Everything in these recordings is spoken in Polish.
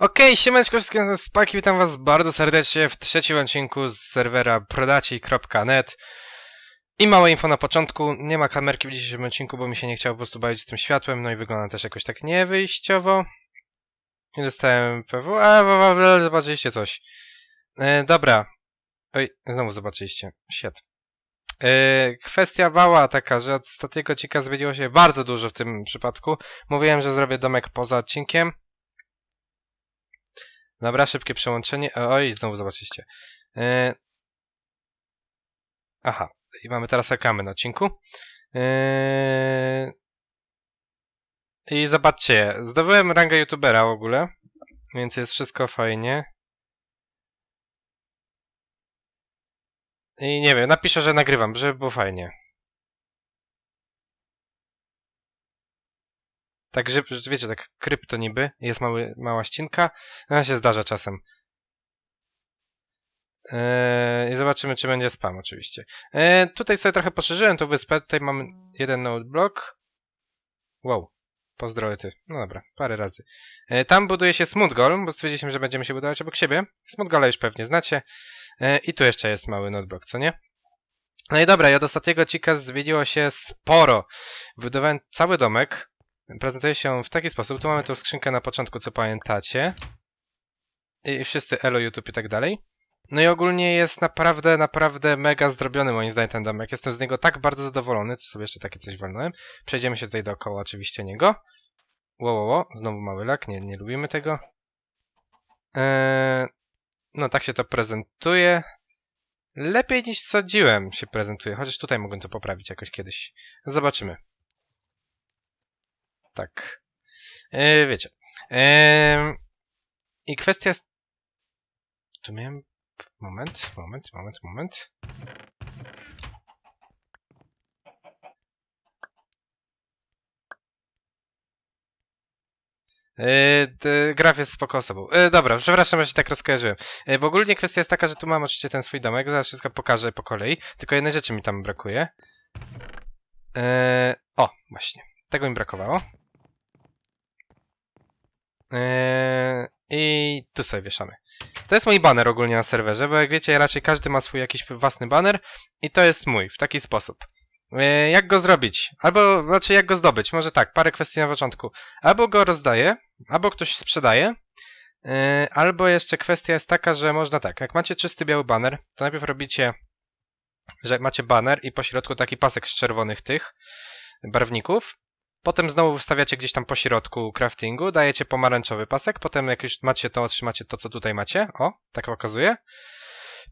Okej, okay, siemaneczko wszystkim Spaki, witam was bardzo serdecznie w trzecim odcinku z serwera prodaci.net I małe info na początku, nie ma kamerki w dzisiejszym odcinku, bo mi się nie chciało po prostu bawić z tym światłem, no i wygląda też jakoś tak niewyjściowo. Nie dostałem PW, a zobaczyliście coś. E, dobra. Oj, znowu zobaczyliście. Shit. E, kwestia wała taka, że od ostatniego odcinka zmieniło się bardzo dużo w tym przypadku. Mówiłem, że zrobię domek poza odcinkiem. Dobra, szybkie przełączenie. Oj, znowu zobaczycie. Yy... Aha, i mamy teraz reklamy na odcinku. Yy... I zobaczcie, zdobyłem rangę youtubera w ogóle, więc jest wszystko fajnie. I nie wiem, napiszę, że nagrywam, żeby było fajnie. Tak, że, wiecie, tak krypto niby, jest mały, mała ścinka, ona się zdarza czasem. Eee, I zobaczymy, czy będzie spam oczywiście. Eee, tutaj sobie trochę poszerzyłem tą wyspę, tutaj mamy jeden node block. Wow, pozdrowy ty. No dobra, parę razy. Eee, tam buduje się smooth golem, bo stwierdziliśmy, że będziemy się budować obok siebie. Smooth gola już pewnie znacie. I tu jeszcze jest mały node block, co nie? No i dobra, i od ostatniego odcinka zmieniło się sporo. Wybudowałem cały domek, prezentuje się w taki sposób. Tu mamy tą skrzynkę na początku, co pamiętacie. I wszyscy elo, YouTube i tak dalej. No i ogólnie jest naprawdę, naprawdę mega zdrobiony moim zdaniem ten domek. Jestem z niego tak bardzo zadowolony. Tu sobie jeszcze takie coś walnąłem. Przejdziemy się tutaj dookoła oczywiście niego. Ło, ło, ło. Znowu mały lak. Nie, nie lubimy tego. Eee, no tak się to prezentuje. Lepiej niż sądziłem się prezentuje. Chociaż tutaj mogłem to poprawić jakoś kiedyś. Zobaczymy. Tak. E, wiecie. E, I kwestia jest... Tu miałem... Moment, moment, moment, moment. Yy, graf jest spoko osobą. Yy, dobra, przepraszam, że się tak rozkojarzyłem. Yy, bo ogólnie kwestia jest taka, że tu mam oczywiście ten swój domek, zaraz wszystko pokażę po kolei, tylko jednej rzeczy mi tam brakuje. O, właśnie. Tego mi brakowało. Yy, I tu sobie wieszamy. To jest mój banner ogólnie na serwerze, bo jak wiecie, raczej każdy ma swój jakiś własny banner i to jest mój, w taki sposób. Yy, jak go zrobić? Albo, znaczy jak go zdobyć? Może tak, parę kwestii na początku. Albo go rozdaję, albo ktoś sprzedaje, yy, albo jeszcze kwestia jest taka, że można tak, jak macie czysty biały banner, to najpierw robicie, że macie banner i po środku taki pasek z czerwonych tych barwników, Potem znowu wstawiacie gdzieś tam po środku craftingu, dajecie pomarańczowy pasek, potem jak już macie to, otrzymacie to, co tutaj macie. O, tak okazuje.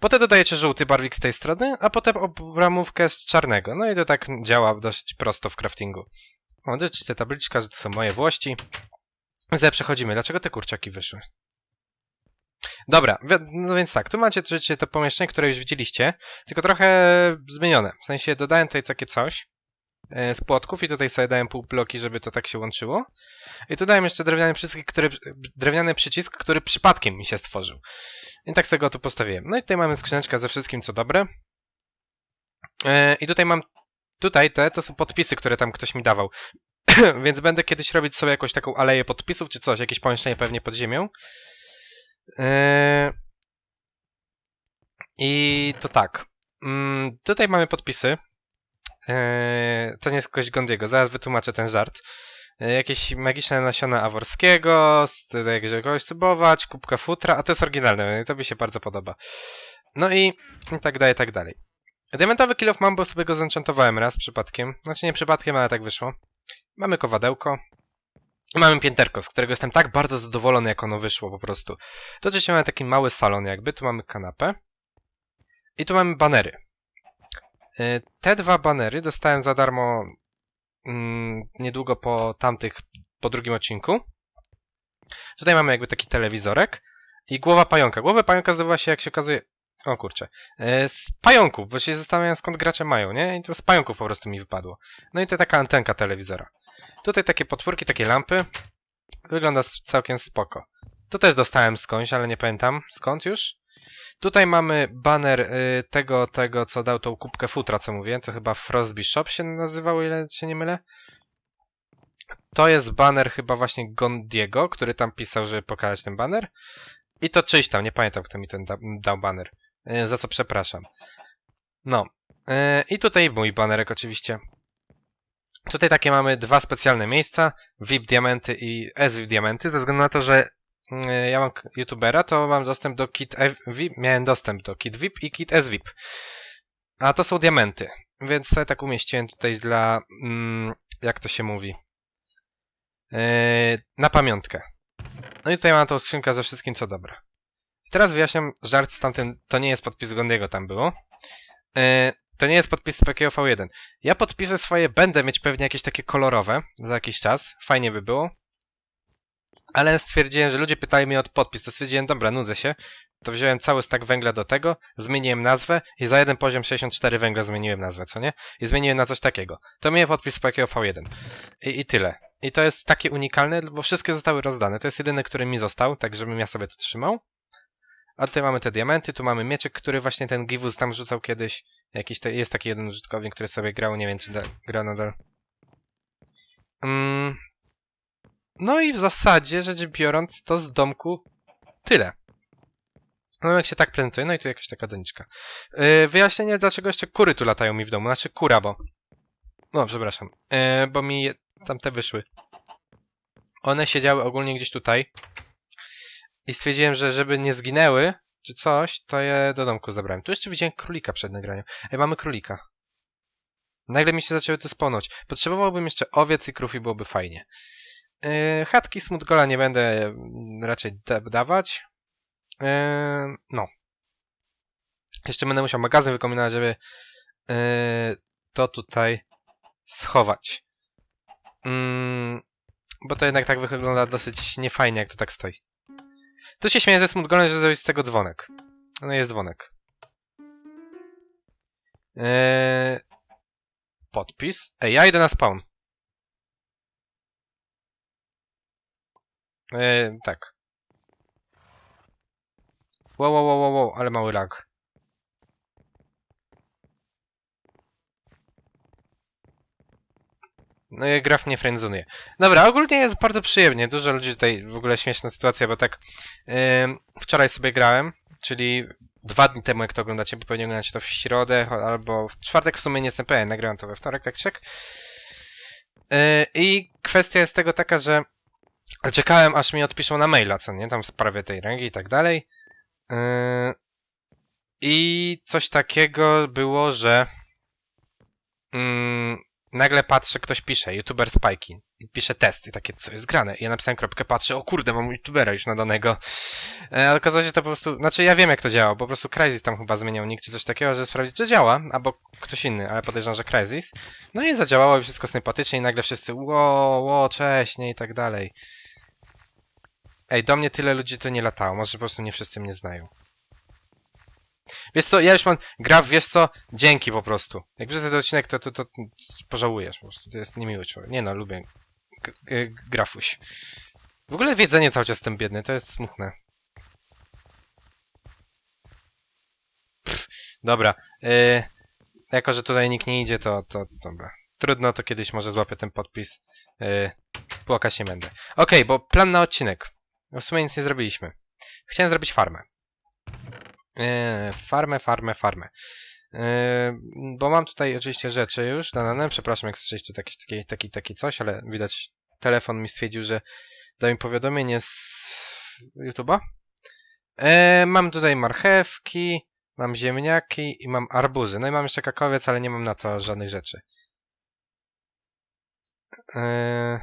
Potem dodajecie żółty barwik z tej strony, a potem obramówkę z czarnego. No i to tak działa dość prosto w craftingu. Mam te tabliczka, że to są moje włości. Ze przechodzimy. Dlaczego te kurczaki wyszły? Dobra, no więc tak, tu macie to pomieszczenie, które już widzieliście, tylko trochę zmienione. W sensie dodałem tutaj takie coś. E, z płotków i tutaj sobie dałem pół bloki, żeby to tak się łączyło. I tu dałem jeszcze drewniany przycisk, który, drewniany przycisk, który przypadkiem mi się stworzył. I tak sobie go tu postawiłem. No i tutaj mamy skrzyneczkę ze wszystkim, co dobre. E, I tutaj mam, tutaj te, to są podpisy, które tam ktoś mi dawał. Więc będę kiedyś robić sobie jakąś taką aleję podpisów, czy coś, jakieś pomieszczenie pewnie pod ziemią. E, I to tak. Mm, tutaj mamy podpisy. Eee, to nie jest kość Gondiego, zaraz wytłumaczę ten żart. Eee, jakieś magiczne nasiona aworskiego, jakiegoś kogoś subować, kubka futra, a to jest oryginalne, to mi się bardzo podoba. No i, tak dalej, tak dalej. Diamentowy kill of mam, bo sobie go zenchantowałem raz przypadkiem. Znaczy nie przypadkiem, ale tak wyszło. Mamy kowadełko. Mamy pięterko, z którego jestem tak bardzo zadowolony, jak ono wyszło po prostu. To oczywiście mamy taki mały salon jakby, tu mamy kanapę. I tu mamy banery. E, te dwa banery dostałem za darmo mm, niedługo po tamtych, po drugim odcinku. Tutaj mamy jakby taki telewizorek i głowa pająka. Głowa pająka zdobywa się, jak się okazuje... O kurczę. E, z pająków, bo się zastanawiam skąd gracze mają, nie? I to z pająków po prostu mi wypadło. No i to taka antenka telewizora. Tutaj takie potwórki, takie lampy. Wygląda całkiem spoko. To też dostałem skądś, ale nie pamiętam skąd już. Tutaj mamy banner y, tego, tego, co dał tą kubkę futra, co mówię. To chyba Frostby Shop się nazywał, ile się nie mylę. To jest baner chyba właśnie Gondiego, który tam pisał, żeby pokazać ten baner. I to czyjś tam, nie pamiętam kto mi ten da dał baner. E, za co przepraszam. No. E, I tutaj mój banerek oczywiście. Tutaj takie mamy dwa specjalne miejsca, VIP diamenty i SVIP diamenty, ze względu na to, że ja mam youtubera, to mam dostęp do kit F- VIP, miałem dostęp do kit VIP i kit SVIP. A to są diamenty, więc sobie tak umieściłem tutaj dla, mm, jak to się mówi, yy, na pamiątkę. No i tutaj mam tą skrzynkę ze wszystkim, co dobre. Teraz wyjaśniam żart z tamtym, to nie jest podpis Gondiego tam było. Yy, to nie jest podpis z PKO V1. Ja podpisy swoje będę mieć pewnie jakieś takie kolorowe za jakiś czas. Fajnie by było. Ale stwierdziłem, że ludzie pytali mnie o podpis, to stwierdziłem, dobra, nudzę się. To wziąłem cały stak węgla do tego, zmieniłem nazwę i za jeden poziom 64 węgla zmieniłem nazwę, co nie? I zmieniłem na coś takiego. To mnie podpis z PKO V1. I, I tyle. I to jest takie unikalne, bo wszystkie zostały rozdane. To jest jedyny, który mi został, tak żebym ja sobie to trzymał. A tutaj mamy te diamenty, tu mamy mieczek, który właśnie ten Givus tam rzucał kiedyś. Jakiś te, jest taki jeden użytkownik, który sobie grał, nie wiem czy da, gra nadal. Mm. No i w zasadzie, rzecz biorąc, to z domku tyle. No jak się tak prezentuje, no i tu jakaś taka doniczka. Yy, wyjaśnienie, dlaczego jeszcze kury tu latają mi w domu, znaczy kura, bo... No, przepraszam, yy, bo mi je- tam te wyszły. One siedziały ogólnie gdzieś tutaj. I stwierdziłem, że żeby nie zginęły, czy coś, to je do domku zabrałem. Tu jeszcze widziałem królika przed nagraniem. Ej, mamy królika. Nagle mi się zaczęły tu spłonąć. Potrzebowałbym jeszcze owiec i krów i byłoby fajnie. Yy, chatki Smutgola nie będę mm, raczej da dawać. Yy, no. Jeszcze będę musiał magazyn wykombinować, żeby yy, to tutaj schować. Mm, bo to jednak tak wygląda dosyć niefajnie, jak to tak stoi. Tu się śmieję ze Smutgolem, że zrobić z tego dzwonek. No jest dzwonek. Eee, podpis. Ej, ja idę na spawn. Eee, tak. Wow, wow, wow, wow, ale mały lag. No i graf mnie friendzonuje. Dobra, ogólnie jest bardzo przyjemnie. Dużo ludzi tutaj, w ogóle śmieszna sytuacja, bo tak wczoraj sobie grałem, czyli dwa dni temu, jak to oglądacie, bo pewnie oglądacie to w środę albo w czwartek, w sumie nie jestem pewien, nagrałem to we wtorek, tak czek. Yy, I kwestia jest tego taka, że czekałem, aż mi odpiszą na maila, co nie, tam w sprawie tej rangi i tak dalej. Yy, I coś takiego było, że mm, nagle patrzę, ktoś pisze, youtuber Spajki. I pisze test i takie, co jest grane. I ja napisałem kropkę, patrzę, o kurde, mam youtubera już nadanego. E, ale okazało się to po prostu, znaczy ja wiem jak to działa, po prostu Crysis tam chyba zmieniał nick czy coś takiego, żeby sprawdzić, czy działa, albo ktoś inny, ale podejrzewam, że Crysis. No i zadziałało i wszystko sympatycznie i nagle wszyscy, ło, ło, cześć, nie i tak dalej. Ej, do mnie tyle ludzi to nie latało, może po prostu nie wszyscy mnie znają. Wiesz co, ja już mam, Graf, wiesz co, dzięki po prostu. Jak wrzucę ten odcinek, to, to, to pożałujesz po prostu, to jest niemiły człowiek. Nie no, lubię G- y, Grafuś. W ogóle wiedzenie cały czas jestem biedny, to jest smutne. Dobra, y, jako że tutaj nikt nie idzie, to, to dobra. Trudno, to kiedyś może złapię ten podpis. Y, płakać nie będę. Okej, bo plan na odcinek. W sumie nic nie zrobiliśmy. Chciałem zrobić farmę. Yy, farmę, farmę, farmę. Yy, bo mam tutaj oczywiście rzeczy już dane. Przepraszam, jak słyszeliście tu jakiś taki, taki, taki coś, ale widać telefon mi stwierdził, że dał mi powiadomienie z YouTube'a. Yy, mam tutaj marchewki, mam ziemniaki i mam arbuzy. No i mam jeszcze kakaowiec, ale nie mam na to żadnych rzeczy. Yy,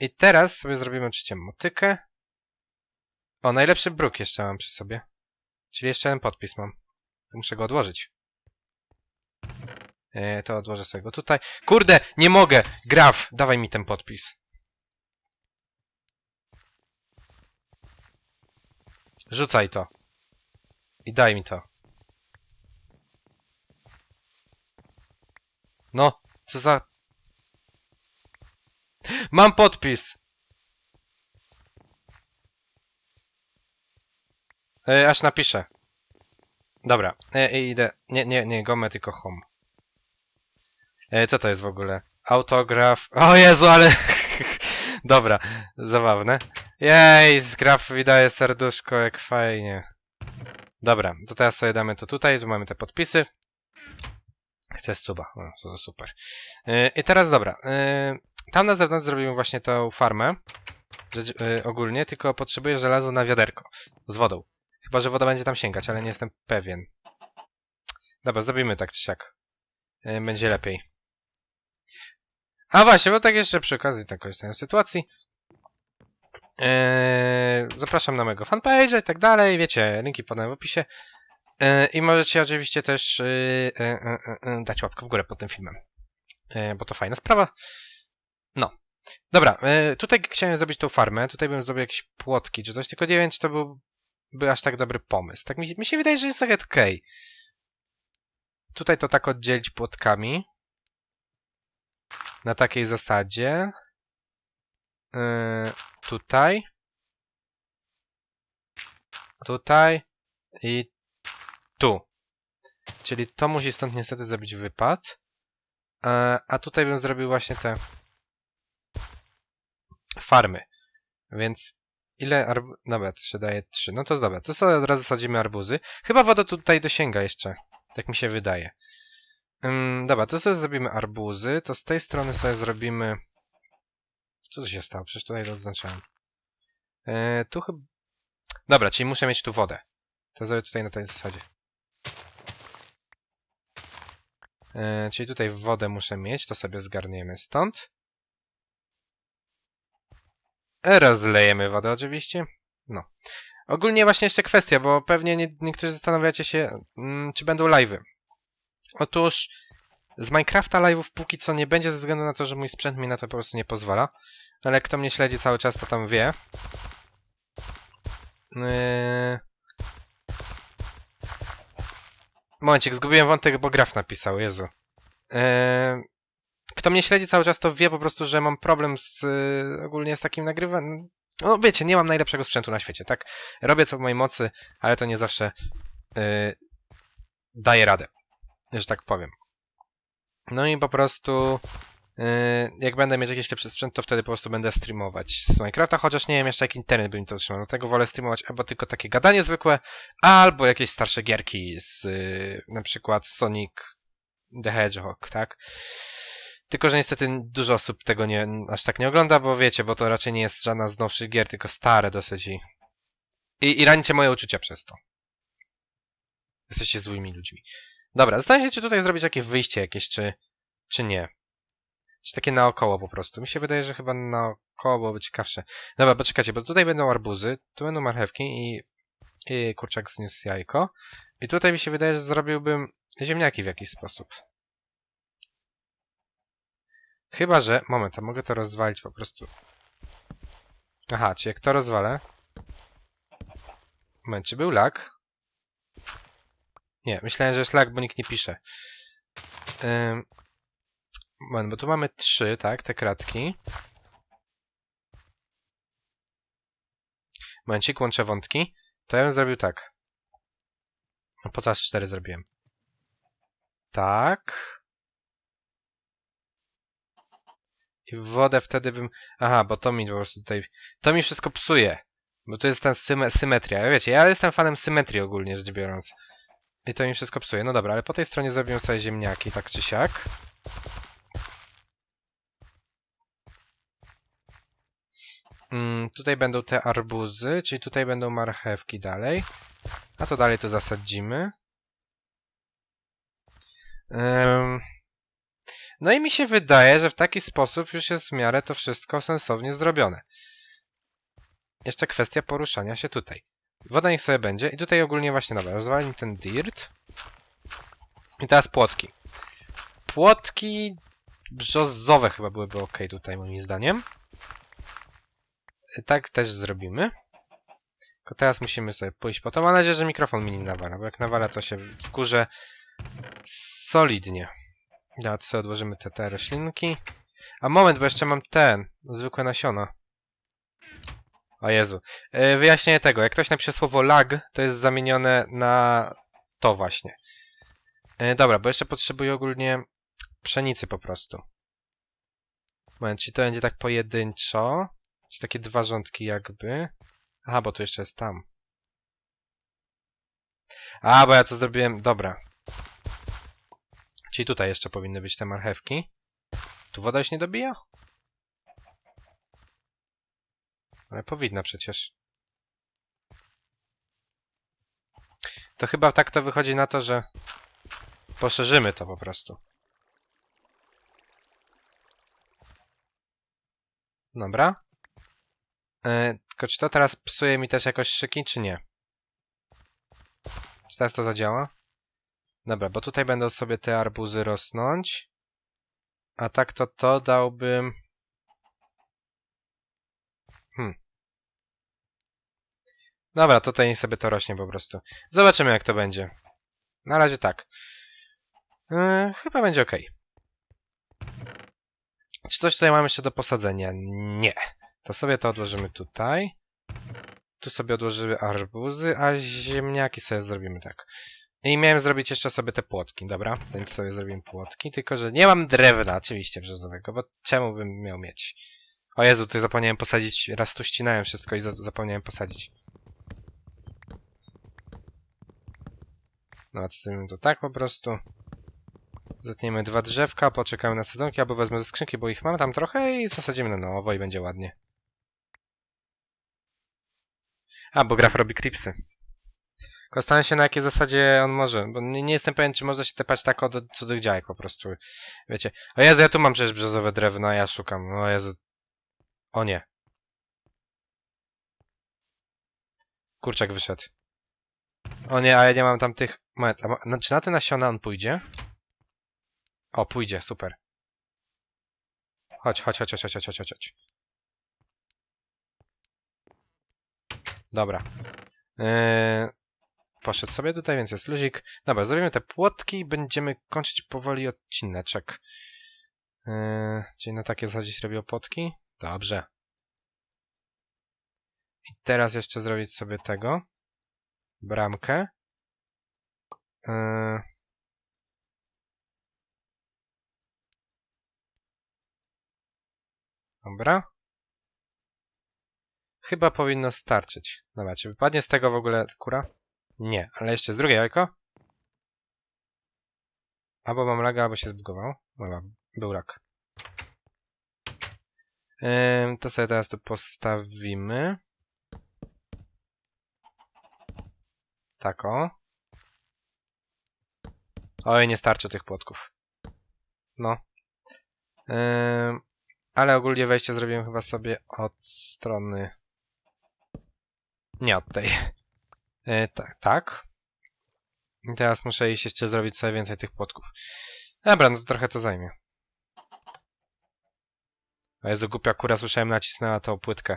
I teraz sobie zrobimy oczywiście motykę. O, najlepszy bruk jeszcze mam przy sobie. Czyli jeszcze jeden podpis mam. To muszę go odłożyć. E, to odłożę sobie go tutaj. Kurde, nie mogę! Graf, dawaj mi ten podpis. Rzucaj to. I daj mi to. No, co za... Mam podpis! E, aż napiszę. Dobra, e, idę. Nie, nie, nie, gomę, tylko home. E, co to jest w ogóle? Autograf. O Jezu, ale... Dobra, zabawne. Jej, z graf wydaje serduszko, jak fajnie. Dobra, to teraz sobie damy to tutaj, tu mamy te podpisy. Chcę suba, o, super. Yy, I teraz dobra, tam na zewnątrz zrobimy właśnie tą farmę. Rzecz, yy, ogólnie, tylko potrzebuję żelazo na wiaderko z wodą. Chyba, że woda będzie tam sięgać, ale nie jestem pewien. Dobra, zrobimy tak czy siak. Yy, będzie lepiej. A właśnie, bo tak jeszcze przy okazji takiej sytuacji. Eee, zapraszam na mojego fanpage'a i tak dalej, wiecie, linki podam w opisie. Eee, I możecie oczywiście też e, e, e, dać łapkę w górę pod tym filmem, Eee, bo to fajna sprawa. No. Dobra, eee, tutaj chciałem zrobić tą farmę, tutaj bym zrobił jakieś płotki czy coś, tylko nie wiem, czy to byłby aż tak dobry pomysł. Tak mi, mi się wydaje, że jest tak okej. Tutaj to tak oddzielić płotkami. Na takiej zasadzie. Yy, tutaj. Tutaj. I tu. Czyli to musi stąd niestety zrobić wypad. E, a tutaj bym zrobił właśnie te farmy. Więc ile arbu... Dobra, to się daje 3. No to dobra, to sobie od razu sadzimy arbuzy. Chyba woda tutaj dosięga jeszcze. Tak mi się wydaje. Ym, dobra, to sobie zrobimy arbuzy. To z tej strony sobie zrobimy... Co się stało? Przecież tutaj odznaczałem. E, tu chyba... Dobra, czyli muszę mieć tu wodę. To zrobię tutaj na tej zasadzie. E, czyli tutaj wodę muszę mieć, to sobie zgarniemy stąd. Rozlejemy wodę oczywiście. No. Ogólnie właśnie jeszcze kwestia, bo pewnie nie, niektórzy zastanawiacie się, mm, czy będą live'y. Otóż z Minecrafta live'ów póki co nie będzie ze względu na to, że mój sprzęt mi na to po prostu nie pozwala. Ale kto mnie śledzi cały czas, to tam wie. Yy... Momencik, zgubiłem wątek, bo Graf napisał, Jezu. Yy... Kto mnie śledzi cały czas, to wie po prostu, że mam problem z, yy, ogólnie z takim nagrywaniem. No wiecie, nie mam najlepszego sprzętu na świecie, tak? Robię co w mojej mocy, ale to nie zawsze yy, daje radę, że tak powiem. No i po prostu yy, jak będę mieć jakiś lepszy sprzęt, to wtedy po prostu będę streamować z Minecrafta, chociaż nie wiem jeszcze jak internet by mi to trzymał. Dlatego wolę streamować albo tylko takie gadanie zwykłe, albo jakieś starsze gierki z yy, na przykład Sonic the Hedgehog, tak? Tylko, że niestety dużo osób tego nie, aż tak nie ogląda, bo wiecie, bo to raczej nie jest żadna z nowszych gier, tylko stare dosyć i, i, i ranicie moje uczucia przez to. Jesteście złymi ludźmi. Dobra, zastanawiam się, czy tutaj zrobić jakieś wyjście jakieś, czy, czy nie. Czy takie naokoło po prostu. Mi się wydaje, że chyba naokoło byłoby ciekawsze. Dobra, poczekajcie, bo tutaj będą arbuzy, tu będą marchewki i, i kurczak zniósł jajko. I tutaj mi się wydaje, że zrobiłbym ziemniaki w jakiś sposób. Chyba, że... Moment, a mogę to rozwalić po prostu. Aha, czy jak to rozwalę... Moment, czy był lag? Nie, myślałem, że jest lag, bo nikt nie pisze. Ym... Moment, bo tu mamy trzy, tak, te kratki. Momencik, łączę wątki. To ja bym zrobił tak. No po co aż cztery zrobiłem? Tak. I wodę wtedy bym... Aha, bo to mi po prostu tutaj... To mi wszystko psuje. Bo to jest ta syme symetria. Wiecie, ja jestem fanem symetrii ogólnie rzecz biorąc. I to mi wszystko psuje. No dobra, ale po tej stronie zrobię sobie ziemniaki, tak czy siak. Mm, tutaj będą te arbuzy, czyli tutaj będą marchewki dalej. A to dalej to zasadzimy. Um, no i mi się wydaje, że w taki sposób już jest w miarę to wszystko sensownie zrobione. Jeszcze kwestia poruszania się tutaj. Woda niech sobie będzie. I tutaj ogólnie właśnie, dobra, rozwalimy ten dirt. I teraz płotki. Płotki brzozowe chyba byłyby ok tutaj moim zdaniem. Tak też zrobimy. Tylko teraz musimy sobie pójść po to. Mam nadzieję, że mikrofon mi nie nawala, bo jak nawala to się wkurzę solidnie. Ja sobie odłożymy te, te roślinki. A moment, bo jeszcze mam ten, zwykłe nasiona. O Jezu. Yy, wyjaśnienie tego. Jak ktoś napisze słowo lag, to jest zamienione na to właśnie. Yy, dobra, bo jeszcze potrzebuję ogólnie pszenicy po prostu. Moment, czy to będzie tak pojedynczo? Czy takie dwa rządki jakby? Aha, bo tu jeszcze jest tam. A, bo ja to zrobiłem... Dobra. Czyli tutaj jeszcze powinny być te marchewki. Tu woda już nie dobija? Ale powinna przecież. To chyba tak to wychodzi na to, że poszerzymy to po prostu. Dobra. E, tylko czy to teraz psuje mi też jakoś szyki, czy nie? Czy teraz to zadziała? Dobra, bo tutaj będą sobie te arbuzy rosnąć. A tak to to dałbym... Hmm. Dobra, tutaj sobie to rośnie po prostu. Zobaczymy jak to będzie. Na razie tak. Yy, chyba będzie ok. Czy coś tutaj mamy jeszcze do posadzenia? Nie. To sobie to odłożymy tutaj. Tu sobie odłożymy arbuzy, a ziemniaki sobie zrobimy tak. I miałem zrobić jeszcze sobie te płotki, dobra? Więc sobie zrobimy płotki, tylko że nie mam drewna oczywiście brzozowego, bo czemu bym miał mieć? O Jezu, tutaj zapomniałem posadzić, raz tu ścinałem wszystko i za zapomniałem posadzić. No, to zrobimy to tak po prostu. Zetniemy dwa drzewka, poczekamy na sadzonki, albo wezmę ze skrzynki, bo ich mam tam trochę i zasadzimy na nowo i będzie ładnie. A, bo graf robi creepsy. Zastanawiam się na jakiej zasadzie on może, bo nie, nie jestem pewien, czy można się tepać tak od cudzych działek po prostu. Wiecie. O Jezu, ja tu mam przecież brzozowe drewno, a ja szukam. O Jezu. O nie. Kurczak wyszedł. O nie, a ja nie mam tam tych... A ma... czy na te nasiona on pójdzie? O, pójdzie, super. Chodź, chodź, chodź, chodź, chodź, chodź, chodź. Dobra. Yy, poszedł sobie tutaj, więc jest luzik. Dobra, zrobimy te płotki i będziemy kończyć powoli odcineczek. Yy, czyli na takie zasadzie się robią płotki? Dobrze. I teraz jeszcze zrobić sobie tego. Bramkę. Yy, Dobra. Chyba powinno starczyć. Dobra, czy wypadnie z tego w ogóle kura? Nie, ale jeszcze z drugie jajko. Albo mam laga, albo się zbugował. Dobra, był lag. Ym, to sobie teraz tu postawimy. Tak o. Oj, nie starczy tych płotków. No. Ym, ale ogólnie wejście zrobiłem chyba sobie od strony... Nie od tej. E, tak, tak. I teraz muszę iść jeszcze zrobić sobie więcej tych płotków. Dobra, no to trochę to zajmie. A Jezu, głupia kura, słyszałem, nacisnęła tą płytkę.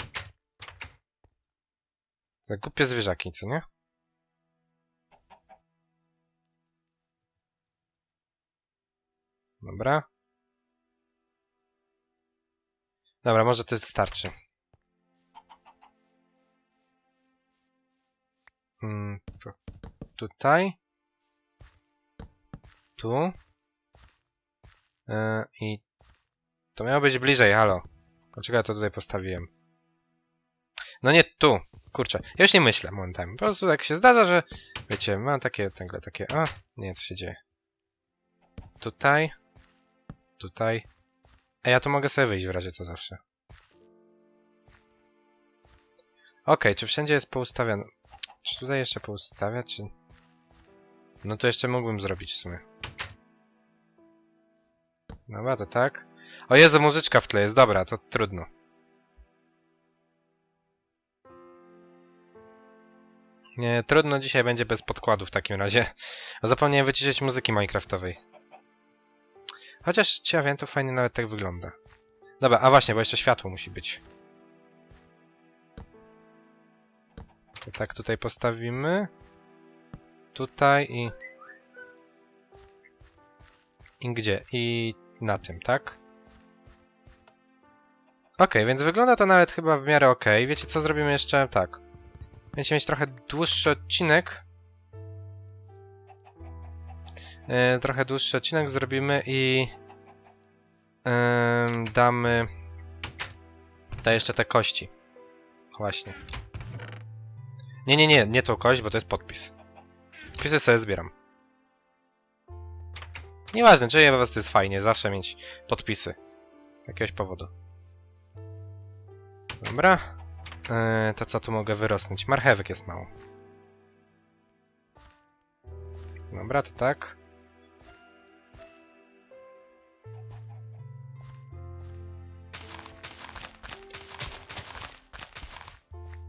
Za głupie zwierzaki, co nie? Dobra. Dobra, może to starczy. Mm, tu, tutaj. Tu. Yy, I to miało być bliżej, halo. Dlaczego ja to tutaj postawiłem? No nie tu. Kurczę, ja już nie myślę momentami. Po prostu tak się zdarza, że wiecie, mam takie, takie, takie, a, nie, co się dzieje. Tutaj. Tutaj. A ja tu mogę sobie wyjść w razie co zawsze. Ok, czy wszędzie jest poustawiane? Czy tutaj jeszcze poustawiać, czy... No to jeszcze mógłbym zrobić w sumie. Dobra, to tak. O Jezu, muzyczka w tle jest, dobra, to trudno. Nie, trudno dzisiaj będzie bez podkładu w takim razie. Zapomniałem wyciszyć muzyki minecraftowej. Chociaż ci ja wiem, to fajnie nawet tak wygląda. Dobra, a właśnie, bo jeszcze światło musi być. To tak tutaj postawimy. Tutaj i... I gdzie? I na tym, tak? Ok, więc wygląda to nawet chyba w miarę ok. Wiecie co, zrobimy jeszcze tak. Będziemy mieć trochę dłuższy odcinek. Yy, trochę dłuższy odcinek zrobimy i... em, damy tutaj jeszcze te kości. Właśnie. Nie, nie, nie, nie tą kość, bo to jest podpis. Podpisy sobie zbieram. Nieważne, czy po prostu jest fajnie, zawsze mieć podpisy. Jakiegoś powodu. Dobra. Eee, to co tu mogę wyrosnąć? Marchewek jest mało. Dobra, to tak.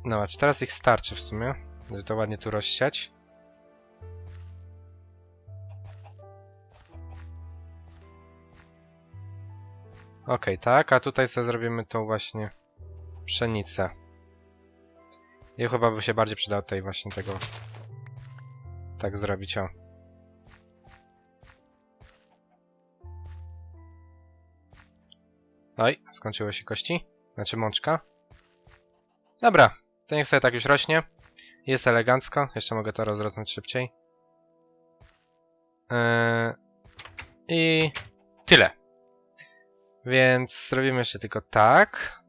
No, czy teraz ich starczy w sumie, żeby to ładnie tu rozsiać. Okej, tak, a tutaj sobie zrobimy tą właśnie pszenicę. I chyba by się bardziej przydał tutaj właśnie tego tak zrobić, o. Oj, skończyły się kości. Znaczy mączka. Dobra, to niech sobie tak już rośnie. Jest elegancko. Jeszcze mogę to rozrosnąć szybciej. Yy, I tyle. Więc zrobimy jeszcze tylko tak.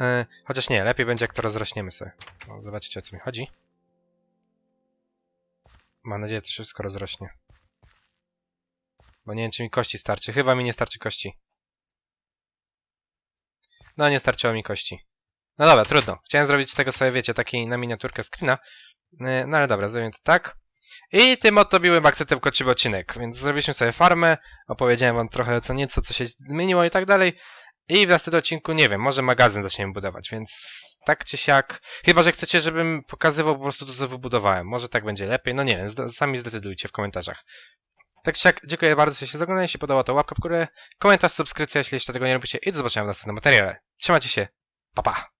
Yy, chociaż nie, lepiej będzie jak to rozrośniemy sobie. No, zobaczycie o co mi chodzi. Mam nadzieję, że to wszystko rozrośnie. Bo nie wiem, czy mi kości starczy. Chyba mi nie starczy kości. No, nie starczyło mi kości. No dobra, trudno. Chciałem zrobić z tego sobie, wiecie, taki na miniaturkę screena. Yy, No ale dobra, zrobimy to tak. I tym oto biłym akcentem kończymy odcinek. Więc zrobiliśmy sobie farmę, opowiedziałem wam trochę co nieco, co się zmieniło i tak dalej. I w następnym odcinku, nie wiem, może magazyn zaczniemy budować, więc tak czy siak. Chyba, że chcecie, żebym pokazywał po prostu to, co wybudowałem. Może tak będzie lepiej, no nie wiem, sami zdecydujcie w komentarzach. Tak czy siak, dziękuję bardzo, że się zaglądali, jeśli podobało to łapka w górę, komentarz, subskrypcja, jeśli jeszcze tego nie robicie i do zobaczenia w następnym materiale. Trzymajcie się, pa pa!